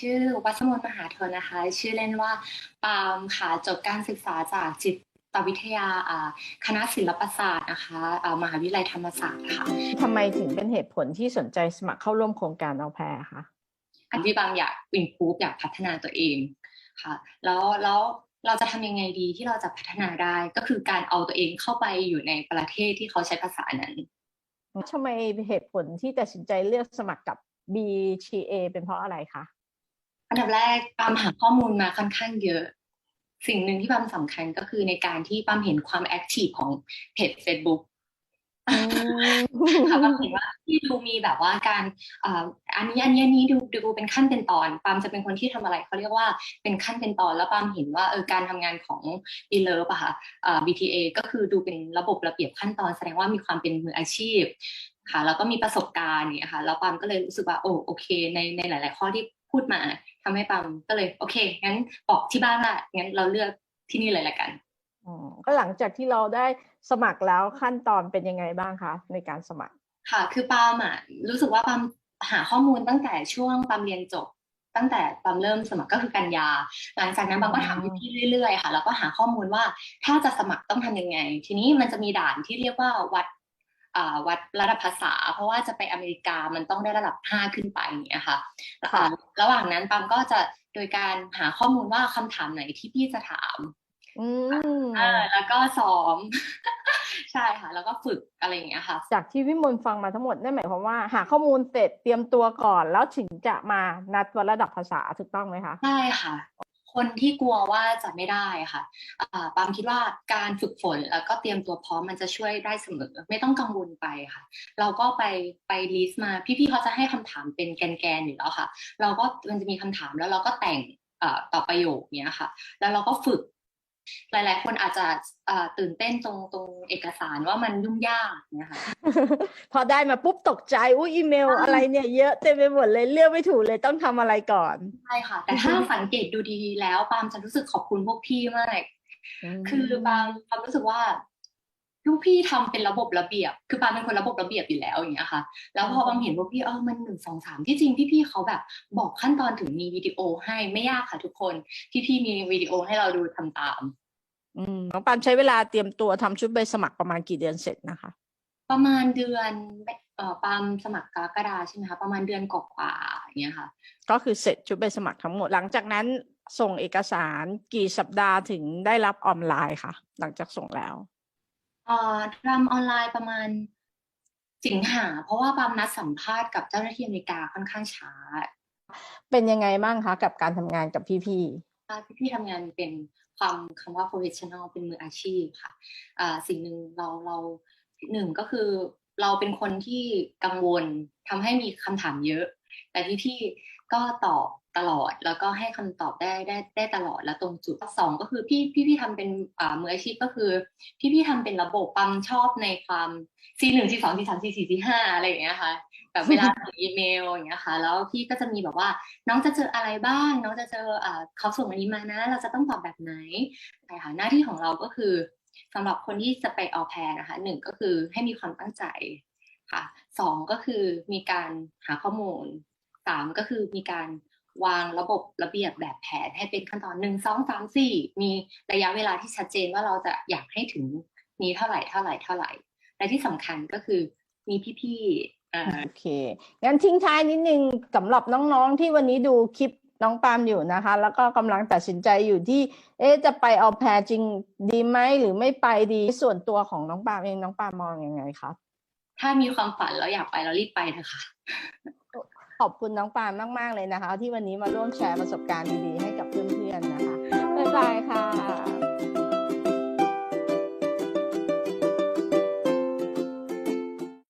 ชื่อวัสมนมหาธนนะคะ ชื่อเล่นว่าปาล์มค่ะจบการศึกษาจากจิตวิทยาอ่าคณะศิลปศาสตร์นะคะอ่ามหาวิทยาลัยธรรมศาสตร์ค่ะทำไมถึงเป็นเหตุผลที่สนใจสมัครเข้าร่วมโครงการเอาแพรคะอันที่บางอยากอินพูฟอยากพัฒนาตัวเองค่ะ แล้วแล้วเราจะทำยังไงดีที่เราจะพัฒนาได้ก็คือการเอาตัวเองเข้าไปอยู่ในประเทศที่เขาใช้ภาษานั้นทำไมเหตุผลที่ตัดสินใจเลือกสมัครกับ BTA เป็นเพราะอะไรคะ อันดับแรกปามหาข้อมูลมาค่อนข้างเยอะ สิ่งหนึ่งที่ปามสำคัญก็คือในการที่ปามเห็นความแอคทีฟของเพจ Facebook ค่ะปามเห็นว่าที่ดูมีแบบว่าการอ่าอันนี้อันนี้อันนี้ดูดูเป็นขั้นเป็นตอนปามจะเป็นคนที่ทำอะไรเขาเรียกว่าเป็นขั้นเป็นตอนแล้วปามเห็นว่าเออการทำงานของ b ีเลิฟอะค่ะอ่า BTA ก็คือดูเป็นระบบระเบียบขั้นตอนแสดงว่ามีความเป็นมืออาชีพค่ะแล้วก็มีประสบการณ์เนี่ยค่ะแล้วปามก็เลยรู้สึกว่าโอ้โอเค ในในหลาย ๆ ข้อที่ พูดมาทำให้ปามก็เลย โอเคงั้นบอกที่บ้านว่างั้นเราเลือกที่นี่เลยละกันอ๋อก็หลังจากที่เราได้สมัครแล้วขั้นตอนเป็นยังไงบ้างคะในการสมัคร ค่ะ คือปามอะรู้สึกว่าปามหาข้อมูลตั้งแต่ช่วงปามเรียนจบ ตั้งแต่ปามเริ่มสมัครก็คือกันยา หลังจากนั้นปามก็ถามพี่ๆเรื่อยๆค่ะแล้วก็หาข้อมูลว่าถ้าจะสมัครต้องทำยังไง ทีนี้มันจะมีด่านที่เรียกว่าวัดอ่า วัดระดับภาษา เพราะว่าจะไปอเมริกามันต้องได้ระดับ 5 ขึ้นไปอย่างเงี้ยค่ะอ่าระหว่างนั้นปามก็จะโดยการหาข้อมูลว่าคำถามไหนที่พี่จะถามอืมเออแล้วก็ซ้อม ใช่ค่ะ แล้วก็ฝึกอะไรอย่างเงี้ยค่ะ จากที่วิมลฟังมาทั้งหมดนั่นหมายความว่า หาข้อมูลเสร็จเตรียมตัวก่อน แล้วถึงจะมานัดวัดระดับภาษาถูกต้องไหมคะใช่ค่ะ คนที่กลัวว่าจะไม่ได้ค่ะปามคิดว่าการฝึกฝนแล้วก็เตรียมตัวพร้อมมันจะช่วยได้เสมอ ไม่ต้องกังวลไปค่ะ เราก็ไปไปลิสต์มาพี่ๆเขาจะให้คำถามเป็นแกนๆอยู่แล้วค่ะ เราก็มันจะมีคำถามแล้วเราก็แต่งต่อประโยคเนี้ยค่ะ แล้วเราก็ฝึก หลาย ๆ คนอาจจะอ่าตื่นเต้นตรงตรงเอกสารว่ามันยุ่งยากเนี่ยค่ะพอได้มาปุ๊บตกใจอุ้ยอีเมลอะไรเนี่ยเยอะเต็มไปหมดเลยเลือกไม่ถูกเลยต้องทำอะไรก่อนใช่ค่ะ แต่ถ้าสังเกตดูดีๆแล้วปาล์มจะรู้สึกขอบคุณพวกพี่มากคือปาล์มปาล์มรู้สึกว่า ลูกพี่ทำเป็นระบบระเบียบ คือปาล์มเป็นคนระบบระเบียบอยู่แล้วอย่างเงี้ยค่ะ แล้วพอปาล์มเห็นพวกพี่เออมันหนึ่งสองสามที่จริงพี่ๆเขาแบบบอกขั้นตอนถึงมีวิดีโอให้ไม่ยากค่ะทุกคนพี่ๆมีวิดีโอให้เราดูทำตาม อืมน้องปานใช้เวลาเตรียมตัวทำชุดใบสมัครประมาณกี่เดือนเสร็จนะคะ ประมาณเดือนเอ่อปาล์มสมัครกรกฎาใช่ไหมคะประมาณเดือนกว่าๆอย่างเงี้ยค่ะ ก็คือเสร็จชุดใบสมัครทั้งหมดหลังจากนั้นส่งเอกสารกี่สัปดาห์ถึงได้รับออนไลน์ค่ะหลังจากส่งแล้ว เอ่อทำออนไลน์ประมาณสิงหา เพราะว่าปามนัดสัมภาษณ์กับเจ้าหน้าที่อเมริกาค่อนข้างช้า เป็นยังไงบ้างคะกับการทำงานกับพี่พี่พี่ทำงานเป็นความคำว่า professional เป็นมืออาชีพค่ะอ่าสิ่งหนึ่งเราเราหนึ่งก็คือเราเป็นคนที่กังวลทำให้มีคำถามเยอะ แต่พี่พี่ก็ตอบ ตลอด แล้วก็ให้คำตอบได้ได้ได้ตลอดและตรงจุดสองก็คือพี่พี่พี่ทำเป็นอ่ามืออาชีพก็คือพี่พี่ทำเป็นระบบปั๊มชอบในความ C หนึ่ง C สอง C สาม C สี่ C ห้าอะไรอย่างเงี้ยค่ะแบบเวลาส่งอีเมลอย่างเงี้ยค่ะ แล้วพี่ก็จะมีแบบว่า น้องจะเจออะไรบ้าง น้องจะเจออ่าเขาส่งอันนี้มานะ เราจะต้องตอบแบบไหนใช่ค่ะหน้าที่ของเราก็คือสำหรับคนที่จะไปออแพรนะคะหนึ่งก็คือให้มีความตั้งใจค่ะสองก็คือมีการหาข้อมูลสามก็คือมีการ วางระบบระเบียบแบบแผนให้เป็นขั้นตอนหนึ่งสองสามสี่มีระยะเวลาที่ชัดเจนว่าเราจะอยากให้ถึงนี้เท่าไหร่เท่าไหร่เท่าไหร่และที่สำคัญก็คือมีพี่ๆอ่าๆโอเคงั้นทิ้งท้ายนิดนึงสำหรับน้องๆที่วันนี้ดูคลิปน้องปาล์มอยู่นะคะ แล้วก็กำลังตัดสินใจอยู่ที่เอ๊ะจะไปเอาแพรจริงดีไหมหรือไม่ไปดีส่วนตัวของน้องปาล์มเองน้องปาล์มมองยังไงคะถ้ามีความฝันแล้วอยากไปเรารีบไปเถอะค่ะ ขอบคุณน้องปานมาก ๆ เลยนะคะ ที่วันนี้มาร่วมแชร์ประสบการณ์ดี ๆ ให้กับเพื่อน ๆ นะคะ บ๊ายบายค่ะ